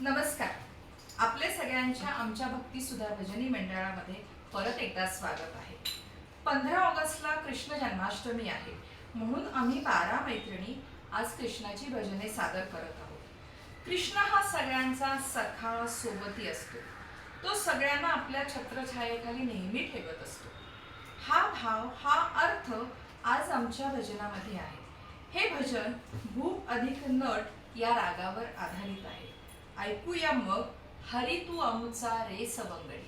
नमस्कार. आपल्या सगळ्यांच्या आमच्या भक्ती सुधा भजनी मंडळामध्ये परत एकदा स्वागत आहे. पंधरा ऑगस्टला कृष्ण जन्माष्टमी आहे. म्हणून आम्ही बारा मैत्रिणी आज कृष्णाची भजने सादर करत आहोत. कृष्ण हा सगळ्यांचा सखा सोबती असतो. तो सगळ्यांना आपल्या छत्रछायेखाली नेहमी ठेवत असतो. हा भाव हा अर्थ आज आमच्या भजनामध्ये आहे. हे भजन भूप अधिक नट या रागावर आधारित आहे. ऐकूया मग हरी तू अमुचा रे सवंगडी